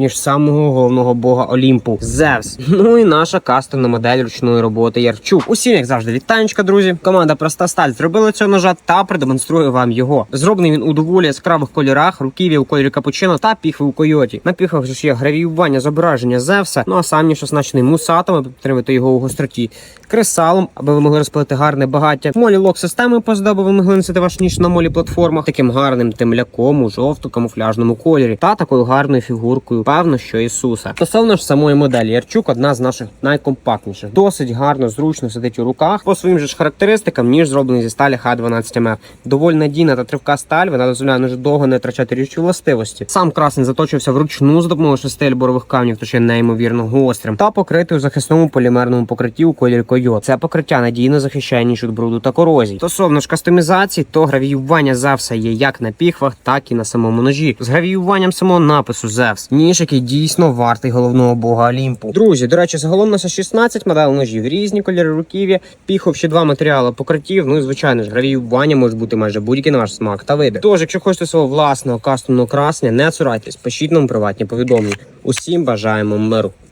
ніж самого головного бога Олімпу Зевс. Ну і наша кастомна модель ручної роботи Ярчук. Усім, як завжди, вітанечка, друзі. Команда Проста Сталь зробила цього ножа та продемонструю вам його. Зроблений він у доволі яскравих кольорах, руків'я у кольорі капучино та піхви у койоті. На піхвах же ж є гравіювання зображення Зевса. Ну а сам ніж оснащений мусатом, аби підтримати його у гостроті. Кресалом, аби ви могли розпалити гарне багаття. Молі лок системи позаду, аби ви могли носити ваш ніж на молі платформах. Таким гарним темляком у жовто-камуфляжному кольорі та такою гарною фігуркою. Певно, що Ісуса. Стосовно ж самої моделі, Ярчук одна з наших найкомпактніших. Досить гарно, зручно сидить у руках. По своїм же ж характеристикам, ніж зроблений зі сталі Х12МФ. Доволі надійна та тривка сталь, вона дозволяє дуже довго не втрачати річчю властивості. Сам красень заточився вручну за допомогою шести альборових камнів, то ще неймовірно гострим, та покритий у захисному полімерному покритті у кольорі койот. Це покриття надійно захищає ніж від бруду та корозії. Стосовно ж кастомізації, то гравіювання Зевса є як на піхвах, так і на самому ножі. З гравіюванням самого напису Зевс. Ніж, який дійсно вартий головного бога Олімпу. Друзі, до речі, загалом нас 16 моделей ножів, різні кольори руків'я, піхов ще два матеріали покриттів. Ну і звичайно ж, гравіювання може бути майже будь-який на ваш смак та види. Тож, якщо хочете свого власного кастомного красення, не цурайтесь, пишіть нам приватні повідомлення. Усім бажаємо миру.